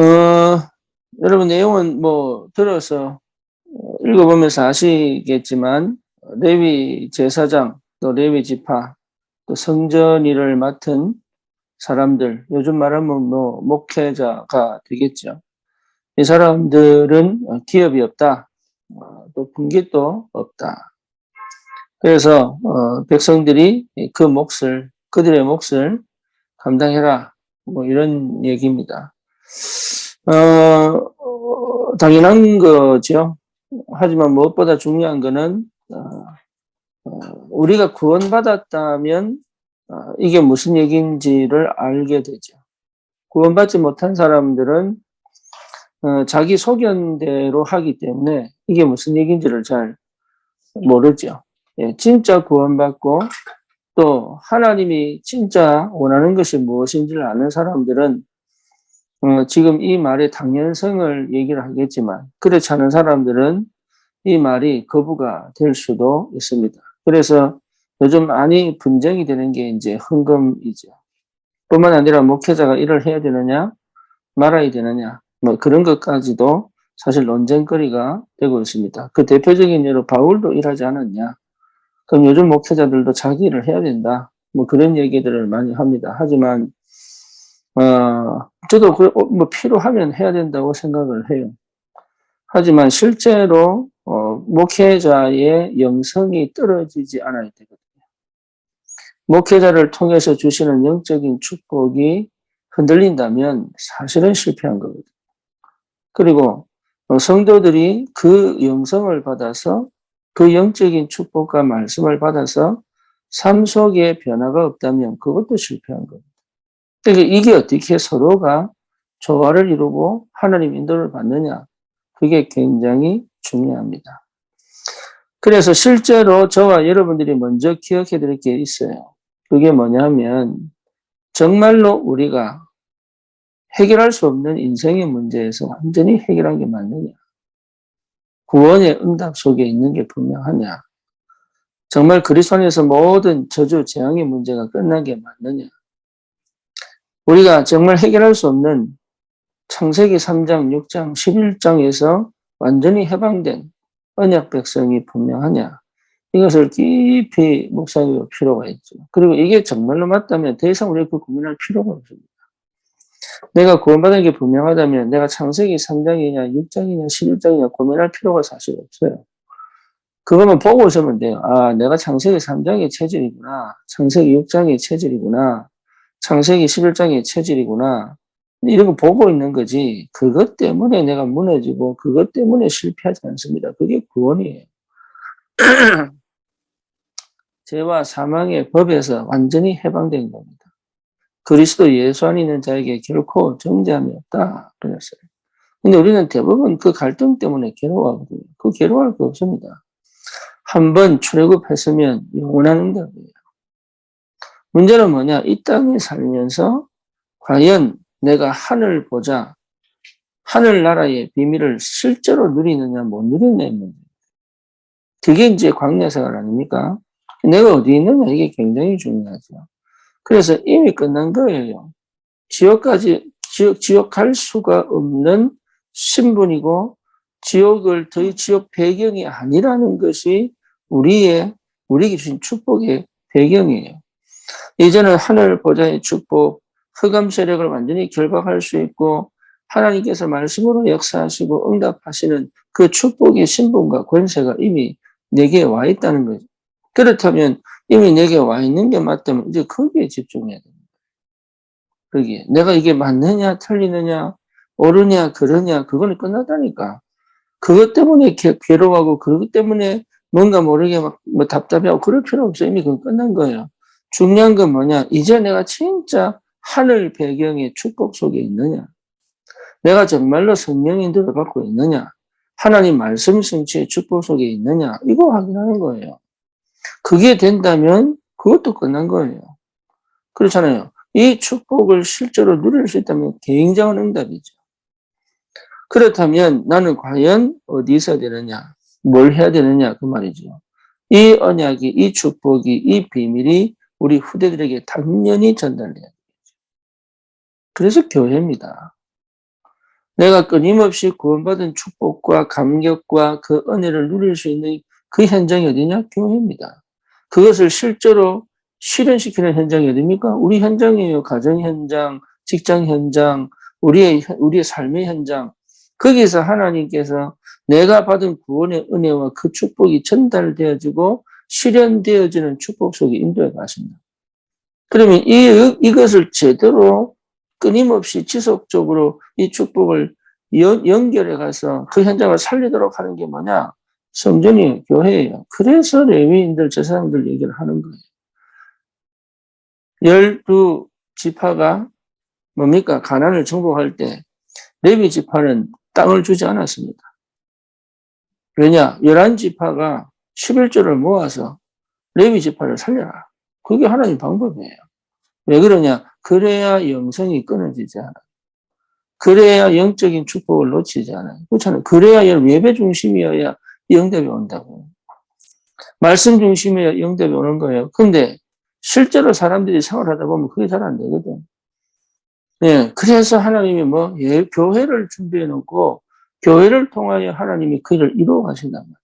어, 여러분 내용은 뭐 들어서 어, 읽어보면서 아시겠지만 레위 제사장 또 레위 지파 또 성전 일을 맡은 사람들 요즘 말하면 뭐 목회자가 되겠죠. 이 사람들은 기업이 없다. 어, 또 분깃도 없다. 그래서 어, 백성들이 그 몫을 그들의 몫을 감당해라. 뭐 이런 얘기입니다. 어, 당연한 거죠. 하지만 무엇보다 중요한 거는 어, 어, 우리가 구원받았다면 어, 이게 무슨 얘기인지를 알게 되죠. 구원받지 못한 사람들은 어, 자기 소견대로 하기 때문에 이게 무슨 얘기인지를 잘 모르죠. 예, 진짜 구원받고 또 하나님이 진짜 원하는 것이 무엇인지를 아는 사람들은 어, 지금 이 말의 당연성을 얘기를 하겠지만 그렇지 않은 사람들은 이 말이 거부가 될 수도 있습니다. 그래서 요즘 많이 분쟁이 되는 게 이제 헌금이죠. 뿐만 아니라 목회자가 일을 해야 되느냐 말아야 되느냐 뭐 그런 것까지도 사실 논쟁거리가 되고 있습니다. 그 대표적인 예로 바울도 일하지 않았냐. 그럼 요즘 목회자들도 자기 일을 해야 된다. 뭐 그런 얘기들을 많이 합니다. 하지만 어, 저도 그, 어, 뭐 필요하면 해야 된다고 생각을 해요. 하지만 실제로 어, 목회자의 영성이 떨어지지 않아야 되거든요. 목회자를 통해서 주시는 영적인 축복이 흔들린다면 사실은 실패한 거거든요. 그리고 어, 성도들이 그 영성을 받아서 그 영적인 축복과 말씀을 받아서 삶 속에 변화가 없다면 그것도 실패한 겁니다. 그러니까 이게 어떻게 서로가 조화를 이루고 하나님 인도를 받느냐. 그게 굉장히 중요합니다. 그래서 실제로 저와 여러분들이 먼저 기억해 드릴 게 있어요. 그게 뭐냐면 정말로 우리가 해결할 수 없는 인생의 문제에서 완전히 해결한 게 맞느냐. 구원의 응답 속에 있는 게 분명하냐. 정말 그리스도 안에서 모든 저주, 재앙의 문제가 끝난 게 맞느냐. 우리가 정말 해결할 수 없는 창세기 3장, 6장, 11장에서 완전히 해방된 언약 백성이 분명하냐. 이것을 깊이 묵상할 필요가 있죠. 그리고 이게 정말로 맞다면 더 이상 우리가 그 고민할 필요가 없습니다. 내가 구원받은 게 분명하다면 내가 창세기 3장이냐, 6장이냐, 11장이냐 고민할 필요가 사실 없어요. 그거만 보고 있으면 돼요. 아, 내가 창세기 3장의 체질이구나. 창세기 6장의 체질이구나. 창세기 11장의 체질이구나. 이런 거 보고 있는 거지. 그것 때문에 내가 무너지고 그것 때문에 실패하지 않습니다. 그게 구원이에요. 죄와 사망의 법에서 완전히 해방된 겁니다. 그리스도 예수 안에 있는 자에게 결코 정죄함이 없다. 그랬어요. 근데 우리는 대부분 그 갈등 때문에 괴로워하거든요. 그 괴로워할 거 없습니다. 한 번 출애굽했으면 영원한 응답이에요. 문제는 뭐냐? 이 땅에 살면서 과연 내가 하늘 보자, 하늘 나라의 비밀을 실제로 누리느냐, 못 누리느냐의 문제. 그게 이제 광야 생활 아닙니까? 내가 어디 있느냐, 이게 굉장히 중요하죠. 그래서 이미 끝난 거예요. 지옥까지, 지옥, 지옥 갈 수가 없는 신분이고, 지옥을 더 지옥 배경이 아니라는 것이 우리의, 우리에게 축복의 배경이에요. 이제는 하늘 보좌의 축복, 흑암 세력을 완전히 결박할 수 있고 하나님께서 말씀으로 역사하시고 응답하시는 그 축복의 신분과 권세가 이미 내게 와 있다는 거죠. 그렇다면 이미 내게 와 있는 게 맞다면 이제 거기에 집중해야 됩니다. 거기에. 내가 이게 맞느냐, 틀리느냐, 옳으냐, 그러냐, 그거는 끝났다니까. 그것 때문에 괴로워하고 그것 때문에 뭔가 모르게 막 뭐 답답해하고 그럴 필요 없어요. 이미 그건 끝난 거예요. 중요한 건 뭐냐? 이제 내가 진짜 하늘 배경의 축복 속에 있느냐? 내가 정말로 성령 인도를 받고 있느냐? 하나님 말씀 성취의 축복 속에 있느냐? 이거 확인하는 거예요. 그게 된다면 그것도 끝난 거예요. 그렇잖아요. 이 축복을 실제로 누릴 수 있다면 굉장한 응답이죠. 그렇다면 나는 과연 어디 있어야 되느냐? 뭘 해야 되느냐? 그 말이죠. 이 언약이, 이 축복이, 이 비밀이 우리 후대들에게 당연히 전달돼야 되죠. 그래서 교회입니다. 내가 끊임없이 구원받은 축복과 감격과 그 은혜를 누릴 수 있는 그 현장이 어디냐? 교회입니다. 그것을 실제로 실현시키는 현장이 어디입니까? 우리 현장이에요. 가정 현장, 직장 현장, 우리의, 우리의 삶의 현장. 거기서 하나님께서 내가 받은 구원의 은혜와 그 축복이 전달되어지고 실현되어지는 축복 속에 인도해 가십니다. 그러면 이, 이것을 제대로 끊임없이 지속적으로 이 축복을 연, 연결해 가서 그 현장을 살리도록 하는 게 뭐냐? 성전이 교회예요. 그래서 레위인들, 제사장들 얘기를 하는 거예요. 열두 지파가 뭡니까? 가난을 정복할 때 레위 지파는 땅을 주지 않았습니다. 왜냐? 열한 지파가 11조를 모아서 레위 지파를 살려라. 그게 하나님 방법이에요. 왜 그러냐? 그래야 영성이 끊어지지 않아. 그래야 영적인 축복을 놓치지 않아요. 그렇잖아요. 그래야 예배 중심이어야 영접이 온다고. 말씀 중심이어야 영접이 오는 거예요. 근데 실제로 사람들이 생활하다 보면 그게 잘 안 되거든. 예, 그래서 하나님이 뭐, 예, 교회를 준비해 놓고, 교회를 통하여 하나님이 그를 이루어 가신단 말이에요.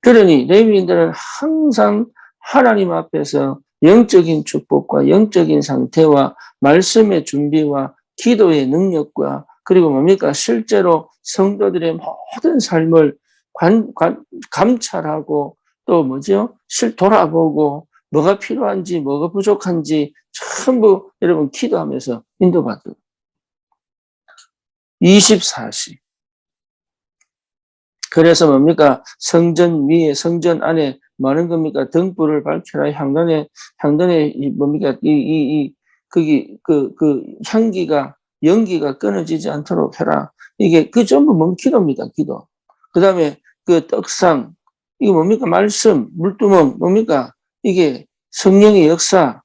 그러니, 레위인들은 항상 하나님 앞에서 영적인 축복과 영적인 상태와 말씀의 준비와 기도의 능력과 그리고 뭡니까? 실제로 성도들의 모든 삶을 관, 관, 감찰하고 또 뭐죠? 실 돌아보고 뭐가 필요한지 뭐가 부족한지 전부 여러분 기도하면서 인도받고 24시 그래서 뭡니까? 성전 위에 성전 안에 많은 겁니까? 등불을 밝혀라. 향단에, 향단에, 뭡니까? 이, 이, 이, 거기, 그, 그, 향기가, 연기가 끊어지지 않도록 해라. 이게, 그 전부 뭔 기도입니다, 기도. 그 다음에 그 떡상, 이게 뭡니까? 말씀, 물두멍, 뭡니까? 이게 성령의 역사,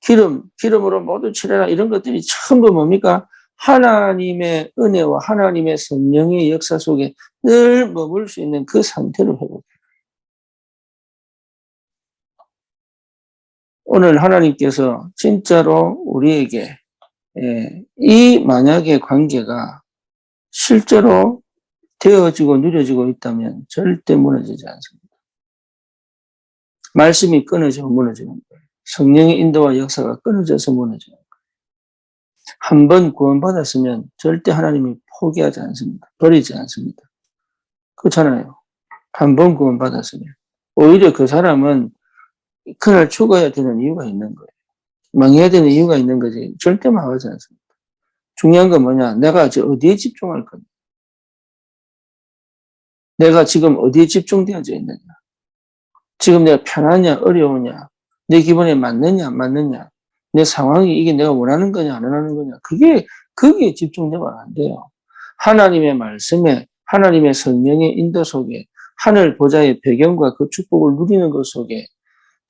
기름, 기름으로 모두 칠해라. 이런 것들이 전부 뭡니까? 하나님의 은혜와 하나님의 성령의 역사 속에 늘 머물 수 있는 그 상태를 회복해. 오늘 하나님께서 진짜로 우리에게 예, 이 만약의 관계가 실제로 되어지고 누려지고 있다면 절대 무너지지 않습니다. 말씀이 끊어지고 무너지는 거예요. 성령의 인도와 역사가 끊어져서 거예요. 한 번 구원받았으면 절대 하나님이 포기하지 않습니다. 버리지 않습니다. 그렇잖아요. 한 번 구원받았으면. 오히려 그 사람은 그날 죽어야 되는 이유가 있는 거예요. 망해야 되는 이유가 있는 거지. 절대 망하지 않습니다. 중요한 건 뭐냐? 내가 어디에 집중할 거냐? 내가 지금 어디에 집중되어져 있느냐? 지금 내가 편하냐, 어려우냐? 내 기분에 맞느냐, 안 맞느냐? 내 상황이 이게 내가 원하는 거냐, 안 원하는 거냐? 그게, 거기에 집중되면 안 돼요. 하나님의 말씀에, 하나님의 성령의 인도 속에, 하늘 보좌의 배경과 그 축복을 누리는 것 속에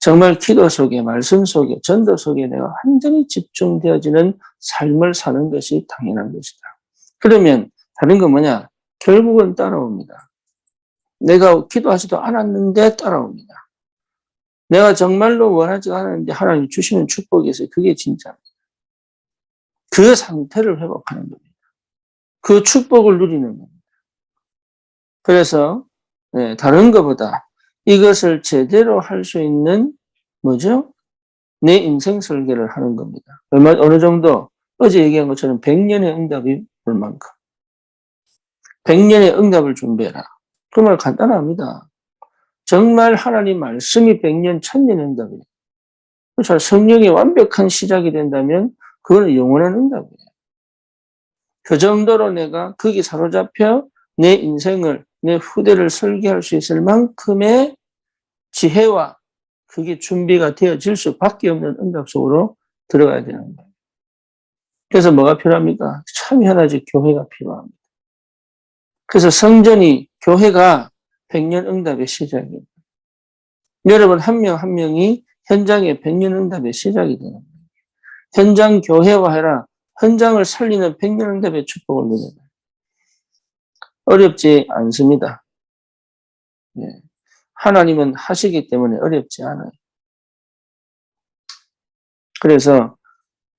정말 기도 속에, 말씀 속에, 전도 속에 내가 완전히 집중되어지는 삶을 사는 것이 당연한 것이다. 그러면 다른 건 뭐냐? 결국은 따라옵니다. 내가 기도하지도 않았는데 따라옵니다. 내가 정말로 원하지 않았는데 하나님 주시는 있어요. 그게 진짜입니다. 그 상태를 회복하는 겁니다. 그 축복을 누리는 겁니다. 그래서 네, 다른 것보다 이것을 제대로 할 수 있는 뭐죠? 내 인생 설계를 하는 겁니다. 얼마 어느 정도 어제 얘기한 것처럼 100년의 응답이 올 만큼 100년의 응답을 준비해라. 그 말 간단합니다. 정말 하나님 말씀이 100년, 1000년 응답이에요. 그렇죠. 성령이 완벽한 시작이 된다면 그거는 영원한 응답이에요. 그 정도로 내가 거기 사로잡혀 내 인생을 내 후대를 설계할 수 있을 만큼의 지혜와 그게 준비가 되어질 수밖에 없는 응답 속으로 들어가야 되는 거예요. 그래서 뭐가 필요합니까? 참 현아지 교회가 필요합니다. 그래서 성전이 교회가 백년 응답의 시작입니다. 여러분 한 명 한 명이 현장의 백년 응답의 시작이 되는 거예요. 현장 교회화해라. 현장을 살리는 백년 응답의 축복을 누려라. 어렵지 않습니다. 네. 하나님은 하시기 때문에 어렵지 않아요. 그래서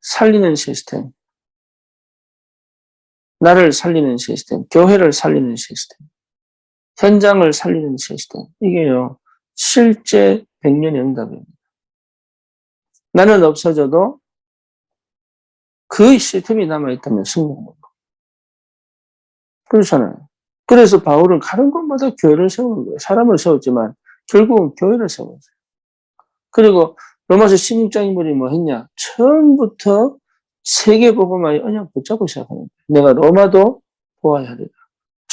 살리는 시스템. 나를 살리는 시스템, 교회를 살리는 시스템, 현장을 살리는 시스템. 이게요, 실제 100년의 응답입니다. 나는 없어져도 그 시스템이 남아있다면 거. 그렇잖아요. 그래서 바울은 가는 곳마다 교회를 세우는 거예요. 사람을 세웠지만 결국은 교회를 세웠어요. 그리고 로마서 16장 인물이 뭐 했냐? 처음부터 세계복음화의 언약 붙잡고 시작하는 거예요. 내가 로마도 보아야 하리라.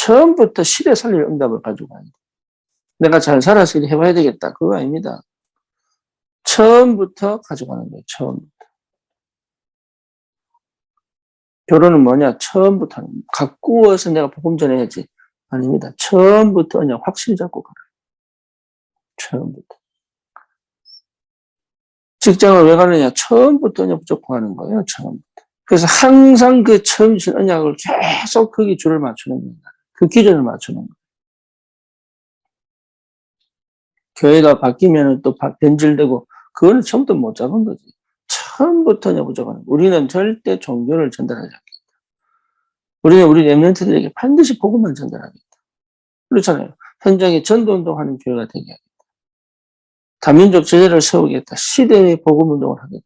처음부터 시대 살릴 응답을 가지고 가야 돼. 내가 잘 살아서 해봐야 되겠다. 그거 아닙니다. 처음부터 가져가는 거예요. 처음부터. 결혼은 뭐냐? 처음부터 하는. 가꾸어서 내가 복음 전해야지. 아닙니다. 처음부터 그냥 확실히 잡고 가라. 처음부터. 직장을 왜 가느냐? 처음부터 그냥 무조건 하는 거예요. 처음부터. 그래서 항상 그 처음 신 언약을 계속 거기 줄을 맞추는 겁니다. 그 기준을 맞추는 거예요. 교회가 바뀌면 또 변질되고 그거는 처음부터 못 잡은 거지. 처음부터 무조건 우리는 절대 종교를 전달하지 않겠다. 우리는 우리 랩런트들에게 반드시 복음만 전달하겠다. 그렇잖아요. 현장에 전도운동하는 교회가 되게 하겠다. 다민족 제재를 세우겠다. 시대의 복음운동을 하겠다.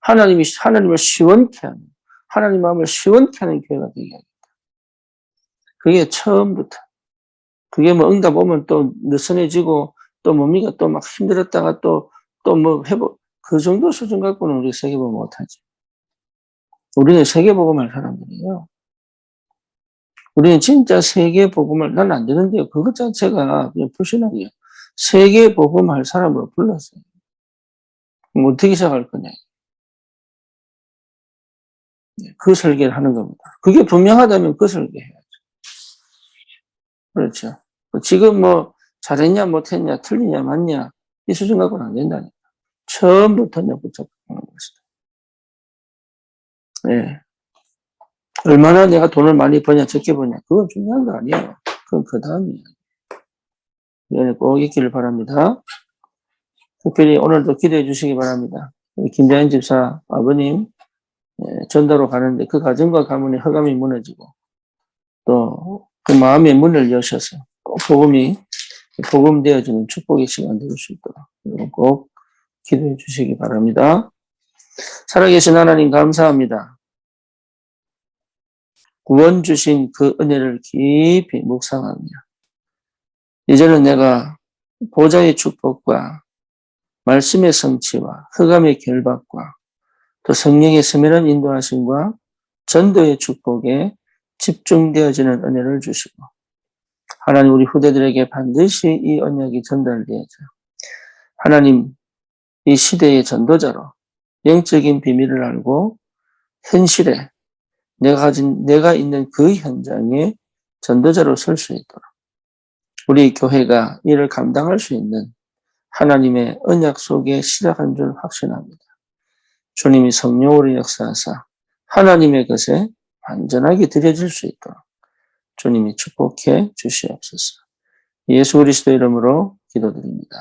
하나님이 하나님을 시원케 하는 하나님 마음을 시원케 하는 교회가 되게 하겠다. 그게 처음부터. 그게 뭐 응답 오면 또 느슨해지고 또 뭡니까 또 막 힘들었다가 또 또 뭐 회복 그 정도 수준 갖고는 우리 세계보험 못하지. 우리는 세계보험할 사람들이에요. 우리는 진짜 세계보험을 난 안 되는데요. 그것 자체가 그냥 불신앙이에요. 세계보험할 사람으로 불렀어요. 그럼 어떻게 시작할 거냐. 그 설계를 하는 겁니다. 그게 분명하다면 그 설계해야죠. 그렇죠. 지금 뭐 잘했냐 못했냐 틀리냐 맞냐 이 수준 갖고는 안 된다니까. 처음부터 내부터 하는 것이다. 네. 얼마나 내가 돈을 많이 버냐 적게 버냐 그건 중요한 거 아니에요. 그건 그 다음이에요. 연애 꼭 있기를 바랍니다. 특별히 오늘도 기도해 주시기 바랍니다. 김자연 집사 아버님 예, 전도로 가는데 그 가정과 가문의 허감이 무너지고 또 그 마음의 문을 여셔서 꼭 복음이 복음 되어지는 축복의 시간 될 수 있도록 꼭 기도해 주시기 바랍니다. 살아계신 하나님 감사합니다. 구원 주신 그 은혜를 깊이 묵상하며 이제는 내가 보좌의 축복과 말씀의 성취와 흑암의 결박과 또 성령의 스밀한 인도하심과 전도의 축복에 집중되어지는 은혜를 주시고 하나님 우리 후대들에게 반드시 이 언약이 전달되어져 하나님 이 시대의 전도자로 영적인 비밀을 알고 현실에 내가 가진 내가 있는 그 현장에 전도자로 설 수 있도록 우리 교회가 이를 감당할 수 있는 하나님의 언약 속에 시작한 줄 확신합니다. 주님이 성령으로 역사하사 하나님의 것에 완전하게 드려질 수 있도록 주님이 축복해 주시옵소서. 예수 그리스도 이름으로 기도드립니다.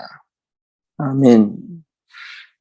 아멘.